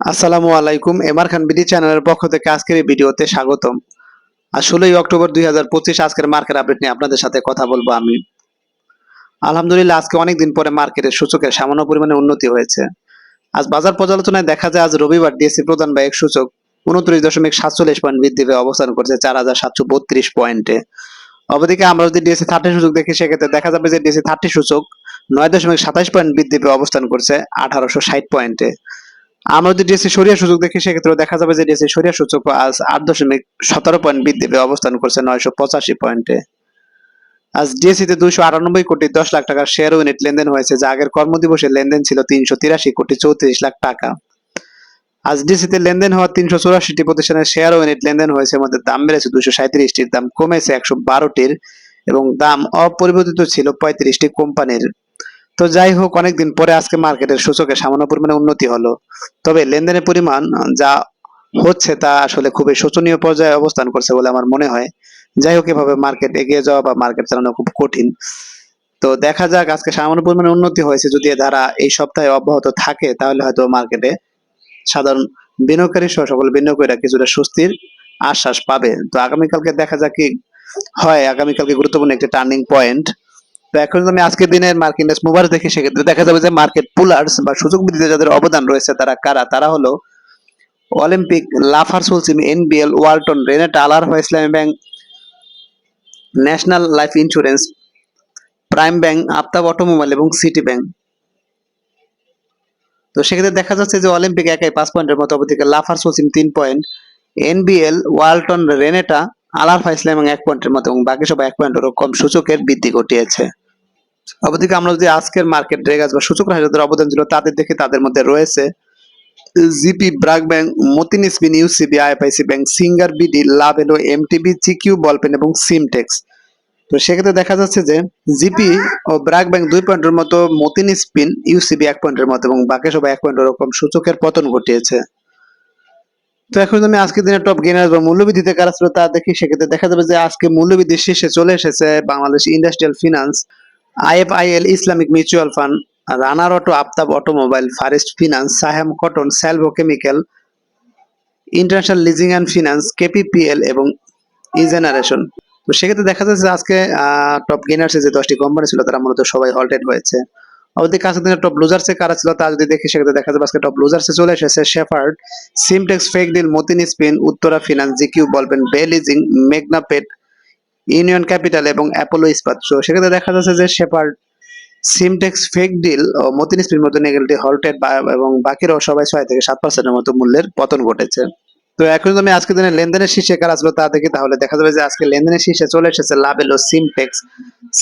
আসসালামু আলাইকুম এমআর খান বিডি চ্যানেলের পক্ষ থেকে আজকের এই ভিডিওতে স্বাগতম। ষোলোই অক্টোবর দুই হাজার পঁচিশ, আজকের মার্কেট আপডেট নিয়ে আপনাদের সাথে কথা বলব আমি। আলহামদুলিল্লাহ, আজকে অনেকদিন পরে মার্কেটের সূচকের সামান্য পরিমাণে উন্নতি হয়েছে। আজ বাজার পর্যালোচনায় দেখা যায়, আজ রবিবার ডিএসসি প্রধান ব্যয়ের সূচক উনত্রিশ দশমিক সাতচল্লিশ পয়েন্ট বৃদ্ধি পেয়ে অবস্থান করছে চার হাজার সাতশো বত্রিশ পয়েন্টে। অপরদিকে আমরা যদি ডিএসসি থার্টি সূচক দেখি, সেক্ষেত্রে দেখা যাবে যে ডিএসসি থার্টি সূচক নয় দশমিক সাতাশ পয়েন্ট বৃদ্ধি পেয়ে অবস্থান করছে আঠারোশো ষাট পয়েন্টে। আমরা যদি ডিএসসি সরিয়া সূচক দেখি সেক্ষেত্রে দেখা যাবে যে ডিএসসি সরিয়া সূচক আজ আট দশমিক সতেরো পয়েন্ট বৃদ্ধি পেয়ে অবস্থান করছে নয়শো পঁচাশি পয়েন্টে আজ ডিএসসি তে দুইশো আটানব্বই কোটি দশ লাখ টাকার শেয়ার ইউনিট লেনদেন হয়েছে, যা আগের কর্মদিবসের লেনদেন ছিল তিনশো তিরাশি কোটি চৌত্রিশ লাখ টাকা। আজ ডিএসসি তে লেনদেন হওয়া তিনশো চৌরাশিটি প্রতিষ্ঠানের শেয়ার ইউনিট লেনদেন হয়েছে মধ্যে দাম বেড়েছে দুশো সাঁত্রিশটির দাম কমেছে একশো বারোটির এবং দাম অপরিবর্তিত ছিল পঁয়ত্রিশটি কোম্পানির। তো যাই হোক, অনেকদিন পরে আজকে মার্কেটের সূচকে সামান্য পরিমাণে উন্নতি হলো। তবে লেনদেনের পরিমাণ যা হচ্ছে তা আসলে খুবই শোচনীয় পর্যায়ে অবস্থান করছে বলে আমার মনে হয়। যাই হোক, এভাবে মার্কেট এগিয়ে যাওয়া বা মার্কেট চালানো খুব কঠিন। তো দেখা যাক, আজকে সামান্য পরিমাণে উন্নতি হয়েছে। যদি ধারা এই সপ্তাহে অব্যাহত থাকে, তাহলে হয়তো মার্কেটে সাধারণ বিনিয়োগকারী সহ সকল বিনিয়োগকারীরা কিছুটা স্বস্তির আশ্বাস পাবে। তো আগামীকালকে দেখা যাক কি হয়। আগামীকালকে গুরুত্বপূর্ণ একটি টার্নিং পয়েন্ট তো এখন আমি আজকের দিনের ইন্ডেক্স মুভার দেখি, সেক্ষেত্রে দেখা যাবে যে মার্কেট পুলার্স বা সুযোগ বৃদ্ধিতে যাদের অবদান রয়েছে, তারা কারা? তারা হলো Olympic Lafarge Holcim NBL Walton Renata আলার Islami bank national life insurance prime bank Aftab automobile এবং সিটি ব্যাংক তো সেক্ষেত্রে দেখা যাচ্ছে যে অলিম্পিক একাই পাঁচ পয়েন্টের মতো অবদিকে লাফার সুলসিম তিন point NBL Walton Renata Alarafah ইসলাম এবং এক পয়েন্টের মতো এবং বাকি সব এক পয়েন্ট কম সূচকের বৃদ্ধি ঘটিয়েছে। অবদিকে আমরা যদি আজকের মার্কেট রেগাজ বা সূচক রাশি যাদের অবদান ছিল তাদের দেখে তাদের মধ্যে রয়েছে GP BRAC bank, Matin spin UCB IFIC bank, Singer, BD, Lovello MTB GQ ball peen এবং সিমটেক্স তো সেক্ষেত্রে দেখা যাচ্ছে যে জিপি ও ব্রাক ব্যাংক দুই পয়েন্টের মতো, মতিন স্পিন ইউসিবি এক পয়েন্টের মতো এবং বাকি সব এক পয়েন্ট ওরকম সূচকের পতন ঘটিয়েছে। তো এখন আমি আজকের দিনে টপ গেনার বা মূল্যবৃদ্ধিতে কারা ছিল তা দেখি, সেক্ষেত্রে দেখা যাবে যে আজকে মূল্যবৃদ্ধির শীর্ষে চলে এসেছে Bangladesh industrial finance IFIL Islamic mutual fund, Runner auto, Aftab automobile, Fareast finance, Saham cotton, Salvo chemical, international leasing and finance, KPPL এবং ই জেনারেশন তো সেক্ষেত্রে দেখা যাচ্ছে আজকে টপ গেনার্সে যে দশটি কোম্পানি ছিল, তারা মূলত সবাই হল্টেড হয়েছে। অবদিকে আজকের দিনে টপ লুজার্সে কারা ছিল তা যদি দেখি, সেক্ষেত্রে দেখা যাবে আজকে টপ লুজার্সে চলে এসেছে শেফার্ড সিমটেক্স ফেক deal Matin spin Uttara finance GQ বলবেন বে লিজিং মেঘনা পেট ইউনিয়ন ক্যাপিটাল এবং অ্যাপোলো ইস্পাত তো সেক্ষেত্রে দেখা যাচ্ছে যে শেপার্ড সিমটেক্স ফেক ডিল ও মতিন স্পিন মতো নেগেলটি হল্টেড এবং বাকিরাও সবাই ছয় থেকে সাত পার্সেন্টের মতো মূল্যের পতন ঘটেছে। তো এখন আমি আজকে দিনে লেনদেনের শীর্ষে কার আসলো তা দেখি, তাহলে দেখা যাবে যে আজকে লেনদেনের শীর্ষে চলে এসেছে Lovello Simtex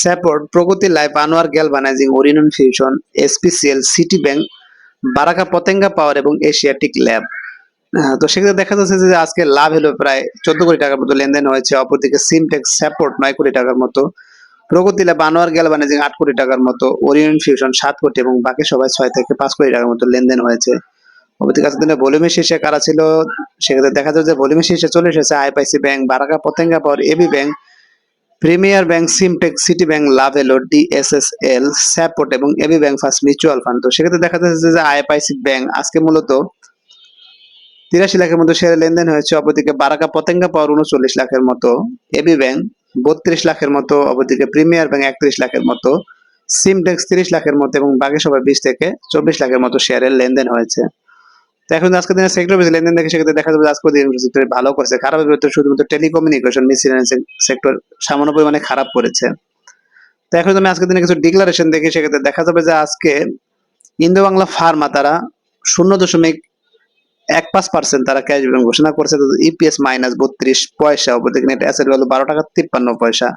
স্যাপোর্ট Pragati life Anwar galvanizing Orion fusion SPCL city bank Baraka Patenga power এবং এশিয়াটিক ল্যাব হ্যাঁ, তো সেক্ষেত্রে দেখা যাচ্ছে যে আজকে লাভ হলো প্রায় চোদ্দ কোটি টাকার মতো লেনদেন হয়েছে অপরদিকে সিমটেক্স সাপোর্ট নয় কোটি টাকার মতো। প্রগতি ল্যাব আনোয়ার গ্যালভানাইজিং আট কোটি টাকার মতো ওরিয়ন ফিউশন সাত কোটি এবং বাকি সবাই ছয় থেকে পাঁচ কোটি টাকার মতো লেনদেন হয়েছে। অপরদিকে আজকের দিনে ভলিউমের শীর্ষে কারা ছিল? সেক্ষেত্রে দেখা যাচ্ছে যে ভলিউমের শীর্ষে চলে এসেছে আইপাইসি bank Baraka Patenga power AB bank premier bank Simtec city bank Lovello DSSL স্যাপোর্ট এবং AB bank first mutual fund তো সেক্ষেত্রে দেখা যাচ্ছে যে আইএফআইসি ব্যাংক আজকে মূলত তিরাশি লাখের মতো শেয়ারে লেনদেন হয়েছে, অপরদিকে বারাকা পতেঙ্গা পাওয়ার উনচল্লিশ লাখের মতো এবি ব্যাংক বত্রিশ লাখের মতো, অপরদিকে প্রিমিয়ার ব্যাংক একত্রিশ লাখের মতো সিমটেক্স তিরিশ লাখের মতো এবং বাকি সবাই বিশ থেকে চব্বিশ লাখের মতো শেয়ারের লেনদেন হয়েছে। এখন আজকে দিনের সেক্টর বেশি লেনদেন দেখে সেক্ষেত্রে দেখা যাবে আজকের দিন সেক্টর ভালো করেছে। খারাপ ভেতরে শুধুমাত্র টেলিকমিউনিকেশন মিসিলেন্সিং সেক্টর সামান্য পরিমাণে খারাপ করেছে। তো এখন আমি আজকের দিনে কিছু ডিক্লারেশন দেখি সেক্ষেত্রে দেখা যাবে যে আজকে ইন্দো বাংলা ফার্মা তারা শূন্য দশমিক এক পাঁচ পার্সেন্ট তারা ক্যাশ বিল ঘোষণা করেছে ইপিএস মাইনাস বত্রিশ পয়সা, অপরদিকে নেট অ্যাসেট ভ্যালু বারো টাকা তিপ্পান্ন পয়সা।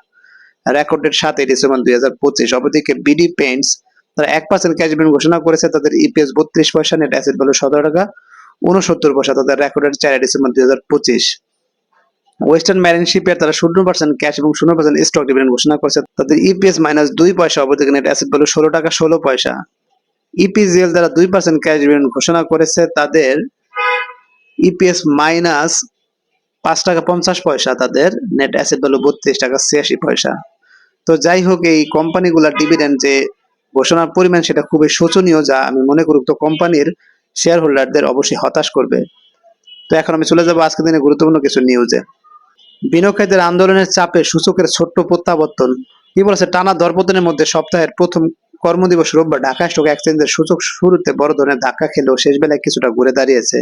রেকর্ডেড সাতই ডিসেম্বর দুই হাজার পঁচিশ, অপরদিকে বিডি পেন্টস তারা এক পার্সেন্ট ক্যাশ বিল ঘোষণা করেছে, তাদের ইপিএস বত্রিশ পয়সা নেট অ্যাসেট ভ্যালু সতেরো টাকা উনসত্তর পয়সা, তাদের রেকর্ডেড চার ডিসেম্বর দুই হাজার পঁচিশ। ওয়েস্টার্ন ম্যারিন শিপের তারা শূন্য পার্সেন্ট ক্যাশ এবং শূন্য পার্সেন্ট স্টক ডিভিডেন্ড ঘোষণা করেছে, তাদের ইপিএস মাইনাস দুই পয়সা, অপরদিকে নেট অ্যাসেট ভ্যালু ষোলো টাকা ষোলো পয়সা। ইপিজিএল তারা দুই পার্সেন্ট ক্যাশ ডিভিডেন্ড ঘোষণা করেছে, তাদের ইপিএস মাইনাস পাঁচ টাকা পঞ্চাশ পয়সা তাদের নেট অ্যাসেট ভ্যালু বত্রিশ টাকা ছিয়াশি পয়সা। তো যাই হোক, এই কোম্পানিগুলোর ডিভিডেন্ড যে ঘোষণার পরিমাণ, সেটা খুবই শোচনীয়, যা আমি মনে করি তো কোম্পানির শেয়ার হোল্ডারদের অবশ্যই হতাশ করবে। তো এখন আমি চলে যাব আজকের দিনে গুরুত্বপূর্ণ কিছু নিউজে বিনিয়োগকারীদের আন্দোলনের চাপে সূচকের ছোট্ট প্রত্যাবর্তন। কি বলেছে? টানা দরপতনের মধ্যে সপ্তাহের প্রথম কর্মদিবস রোববার ঢাকা স্টক এক্সচেঞ্জের সূচক শুরুতে বড় ধরনের ধাক্কা খেলেও শেষ বেলায় কিছুটা ঘুরে দাঁড়িয়েছে।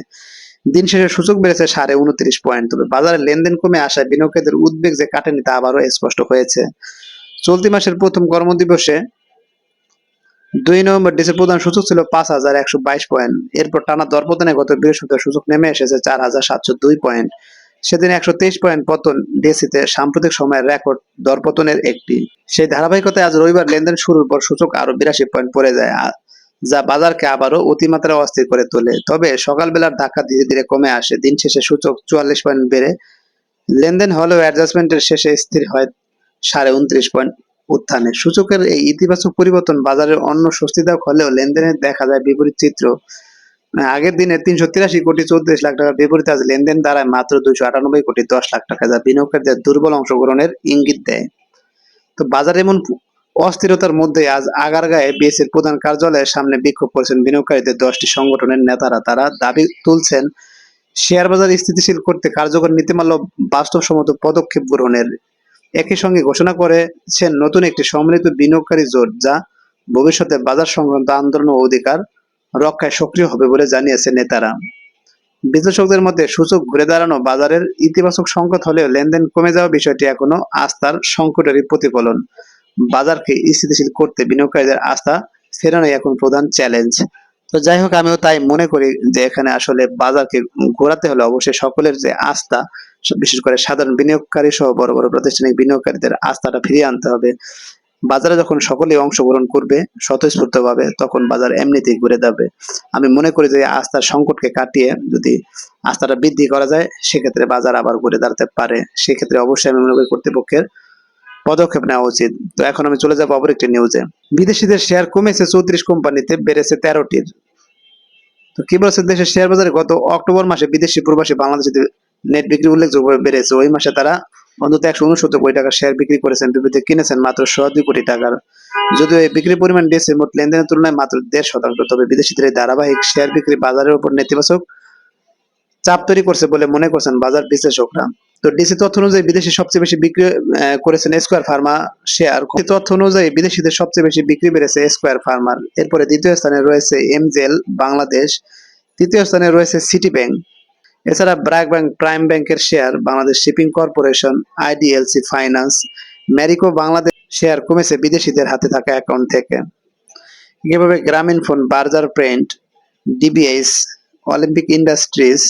দিন শেষে সূচক বেড়েছে সাড়ে উনত্রিশ পয়েন্ট। তবে বাজারে লেনদেন কমে আসায় বিনিয়োগকারীদের উদ্বেগ যে কাটেনি তা আবারও স্পষ্ট হয়েছে। চলতি মাসের প্রথম কর্মদিবসে দুই নভেম্বর দেশের প্রধান সূচক ছিল পাঁচ হাজার একশো বাইশ পয়েন্ট। এরপর টানা দরপতনে গত বৃহস্পতিবার সূচক নেমে এসেছে চার হাজার সাতশো দুই পয়েন্ট। সেদিন একশো তেইশ পয়েন্ট পতন ডিএসিতে সাম্প্রতিক সময়ের রেকর্ড দরপতনের একটি। সেই ধারাবাহিকতায় আজ রবিবার লেনদেন শুরুর পর সূচক আরও বিরাশি পয়েন্ট পড়ে যায়। যা বাজারকে আবারও অতিমাত্রা অস্থির করে তোলে। তবে সকালবেলার ধাক্কা ধীরে ধীরে কমে আসে। দিন শেষে সূচক চুয়াল্লিশ পয়েন্ট বেড়ে লেনদেন হলেও অ্যাডজাস্টমেন্টের শেষে স্থির হয় সাড়ে উনত্রিশ পয়েন্ট উত্থানে। সূচকের এই ইতিবাচক পরিবর্তন বাজারের অন্য স্বস্তিদায়ক হলেও লেনদেনে দেখা যায় বিপরীত চিত্র। আগের দিনে তিনশো তিরাশি কোটি চৌত্রিশ লাখ টাকার বিপরীতে আজ লেনদেন দাঁড়ায় মাত্র দুইশো আটানব্বই কোটি দশ লাখ টাকা, যা বিনিয়োগকারীদের দুর্বল অংশগ্রহণের ইঙ্গিত দেয়। তো বাজার এমন অস্থিরতার মধ্যে আজ আগারগাঁয়ে বিএসির প্রধান কার্যালয়ের সামনে বিক্ষোভ করেছেন বিনিয়োগকারীদের দশটি সংগঠনের নেতারা। তারা দাবি তুলছেন শেয়ার বাজার স্থিতিশীল করতে কার্যকর নীতিমালা ও বাস্তবসম্মত পদক্ষেপ গ্রহণের একই সঙ্গে ঘোষণা করেছেন নতুন একটি সম্মিলিত বিনিয়োগকারী জোট যা ভবিষ্যতে বাজার সংক্রান্ত আন্দোলন ও অধিকার রক্ষায় সক্রিয় হবে বলে জানিয়েছে নেতারা। বিশ্লেষকদের মধ্যে সূচক ঘুরে দাঁড়ানো বাজারের ইতিবাচক সংকট হলেও লেনদেন কমে যাওয়া বিষয়টি এখনও আস্থার সংকটেরই প্রতিফলন। বাজারকে স্থিতিশীল করতে বিনিয়োগকারীদের আস্থা ফেরানোই এখন প্রধান চ্যালেঞ্জ। তো যাই হোক, আমিও তাই মনে করি যে এখানে আসলে বাজারকে ঘোরাতে হলে অবশ্যই সকলের যে আস্থা, বিশেষ করে সাধারণ বিনিয়োগকারী সহ বড় বড় প্রাতিষ্ঠানিক বিনিয়োগকারীদের আস্থাটা ফিরিয়ে আনতে হবে। বাজারে যখন সকলেই অংশগ্রহণ করবে স্বতঃস্ফূর্ত ভাবে তখন বাজার এমনিতেই ঘুরে যাবে। আমি মনে করি যে আস্থার সংকটকে কাটিয়ে যদি আস্থাটা বৃদ্ধি করা যায়, সেক্ষেত্রে বাজার আবার ঘুরে দাঁড়াতে পারে। সেক্ষেত্রে অবশ্যই আমি মনে করি কর্তৃপক্ষের পদক্ষেপ নেওয়া উচিত। তো এখন আমি চলে যাব অপর একটি নিউজে বিদেশিদের শেয়ার কমেছে চৌত্রিশ কোম্পানিতে, বেড়েছে তেরোটির। তো কি বলছে দেশের শেয়ার বাজারে? গত অক্টোবর মাসে বিদেশি প্রবাসী বাংলাদেশিদের নেট বিক্রি উল্লেখযোগ্যভাবে বেড়েছে। ওই মাসে তারা অন্তত একশো উনসত্তর কোটি টাকার শেয়ার বিক্রি করেছেন। বিপরীতে কিনেছেন মাত্র শ দুই কোটি টাকার। যদিও এই বিক্রির পরিমাণ দেশের মোট লেনদেনের তুলনায় মাত্র দেড় শতাংশ। তবে বিদেশিদের এই ধারাবাহিক শেয়ার বিক্রি বাজারের উপর নেতিবাচক চাপ তৈরি করছে বলে মনে করছেন বাজার বিশ্লেষকরা। তো ডিসি তথ্য অনুযায়ী বিদেশি সবচেয়ে বেশি বিক্রি করেছেন স্কোয়ার ফার্মা শেয়ার তথ্য অনুযায়ী বিদেশিদের সবচেয়ে বেশি বিক্রি বেড়েছে স্কোয়ার ফার্মার এরপরে দ্বিতীয় স্থানে রয়েছে এমজেল বাংলাদেশ। তৃতীয় স্থানে রয়েছে সিটি ব্যাংক এছাড়া ব্র্যাক ব্যাংক প্রাইম ব্যাংকের share Bangladesh shipping corporation IDLC finance Marico Bangladesh share কমেছে বিদেশিদের হাতে থাকা অ্যাকাউন্ট থেকে। এভাবে Grameen phone Berger print DBS Olympic industries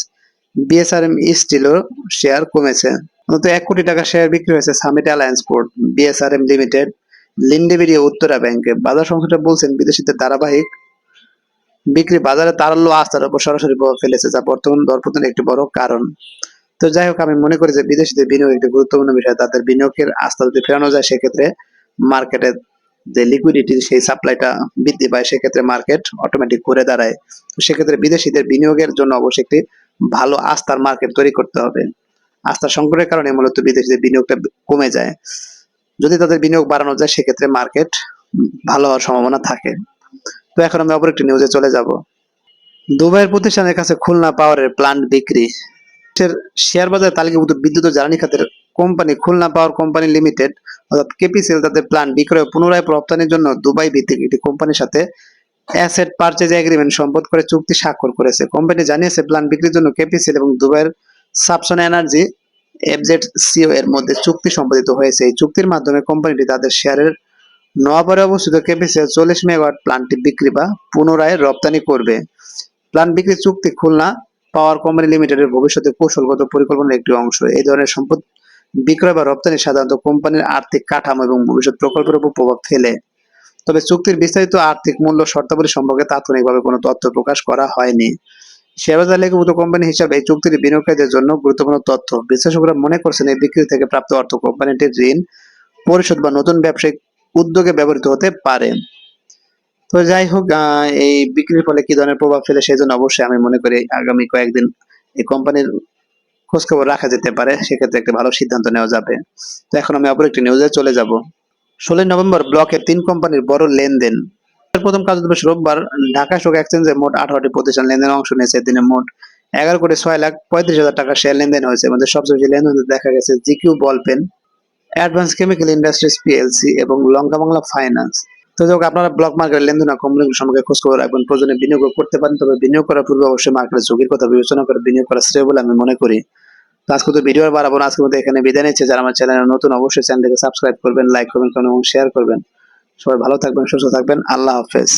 BSRM স্টিলও share কমেছে। অন্তত এক কোটি টাকা শেয়ার বিক্রি হয়েছে Summit alliance port BSRM limited লিন্ডেবেরি Uttara ব্যাংকে বাজার সংস্থাটা বলছেন, বিদেশিদের ধারাবাহিক বিক্রি বাজারে তারল্য আস্থার উপর সরাসরি প্রভাব ফেলেছে, যা বর্তমান দরপতনের একটি বড় কারণ। তো যাই হোক, আমি মনে করি যে বিদেশিদের বিনিয়োগ একটি গুরুত্বপূর্ণ বিষয়। তাদের বিনিয়োগের আস্থা যদি ফেরানো যায়, সেক্ষেত্রে মার্কেটের যে লিকুইডিটি সেই সাপ্লাইটা বৃদ্ধি পায়। সেক্ষেত্রে মার্কেট অটোমেটিক ঘুরে দাঁড়ায়। সেক্ষেত্রে বিদেশিদের বিনিয়োগের জন্য অবশ্যই একটি ভালো আস্থার মার্কেট তৈরি করতে হবে। আস্থার সংকটের কারণে মূলত বিদেশিদের বিনিয়োগটা কমে যায়। যদি তাদের বিনিয়োগ বাড়ানো যায়, সেক্ষেত্রে মার্কেট ভালো হওয়ার সম্ভাবনা থাকে। তো এখন আমি অপর একটি নিউজে চলে যাব। দুবাইয়ের প্রতিষ্ঠানের কাছে খুলনা পাওয়ারের প্ল্যান্ট বিক্রি। শেয়ার বাজারে তালিকাভুক্ত বিদ্যুৎ ও জ্বালানি খাতের company Khulna power company limited অর্থাৎ কেপিসিএল তাদের প্ল্যান্ট বিক্রয় পুনরায় রপ্তানির জন্য দুবাই ভিত্তিক একটি কোম্পানির সাথে অ্যাসেট পারচেজ এগ্রিমেন্ট সম্পদ করে চুক্তি স্বাক্ষর করেছে। কোম্পানি জানিয়েছে প্ল্যান বিক্রির জন্য কেপিসিএল এবং দুবাইয়ের সাবসন এনার্জি এফজেড সিও এর মধ্যে চুক্তি সম্পাদিত হয়েছে। এই চুক্তির মাধ্যমে কোম্পানিটি তাদের শেয়ারের নোয়াপাড়ে অবস্থিত কেপিসিএল চল্লিশ মেগাওয়াট প্ল্যান্টটি বিক্রি বা পুনরায় রপ্তানি করবে। প্ল্যান বিক্রি চুক্তি খুলনা পাওয়ার কোম্পানি লিমিটেডের ভবিষ্যতে কৌশলগত পরিকল্পনার একটি অংশ। এই ধরনের সম্পদ বিক্রয় বা রপ্তানি সাধারণত কোম্পানির আর্থিক কাঠামো এবং ভবিষ্যৎ প্রকল্পের উপর প্রভাব ফেলে। তবে চুক্তির বিস্তারিত আর্থিক মূল্য শর্তাবলী সম্পর্কে তাৎক্ষণিকভাবে কোনো তথ্য প্রকাশ করা হয়নি। শেয়ারবাজার লেখভূত কোম্পানি হিসাবে এই চুক্তির বিনিয়োগকারীদের জন্য গুরুত্বপূর্ণ তথ্য। বিশ্লেষকরা মনে করছেন এই বিক্রি থেকে প্রাপ্ত অর্থ কোম্পানিটির ঋণ, পরিশোধ বা নতুন ব্যবসায়িক উদ্যোগে ব্যবহৃত হতে পারে। তো যাই হোক এই বিক্রির ফলে কি ধরনের প্রভাব ফেলে সেই জন্য অবশ্যই আমি মনে করি আগামী কয়েকদিন এই কোম্পানির খোঁজখবর রাখা যেতে পারে। সেক্ষেত্রে একটা ভালো সিদ্ধান্ত নেওয়া যাবে। তো এখন আমি অপর একটি নিউজে চলে যাব। ষোলোই নভেম্বর ব্লকের তিন কোম্পানির বড় লেনদেন। প্রথম কাজ দিবস রোববার ঢাকা স্টক এক্সচেঞ্জে মোট আঠারোটি প্রতিষ্ঠান লেনদেন অংশ নিয়েছে। দিনে মোট এগারো কোটি ছয় লাখ পঁয়ত্রিশ হাজার টাকা শেয়ার লেনদেন হয়েছে। মধ্যে সবচেয়ে বেশি লেনদেন দেখা গেছে GQ ball pen advance chemical industries PLC এবং লঙ্কা বাংলা ফাইন্যান্স। তো যাক আপনারা ব্লক মার্কেট লেনদেন কোম্পানিগুলো সম্পর্কে খোঁজ খবর রাখবেন, প্রয়োজনে বিনিয়োগ করতে পারেন, তবে বিনিয়োগ করার পূর্বে অবশ্যই মার্কেটের ঝুঁকির কথা বিবেচনা করে বিনিয়োগ করা শ্রেয় বলে আমি মনে করি। আজকে তো ভিডিও বাড়াবো না আজকের মধ্যে এখানে বিদায় নিচ্ছে। যারা আমার চ্যানেলে নতুন, অবশ্যই চ্যানেলটিকে সাবস্ক্রাইব করবেন লাইক করবেন এবং শেয়ার করবেন। সবাই ভালো থাকবেন, সুস্থ থাকবেন। আল্লাহ হাফেজ।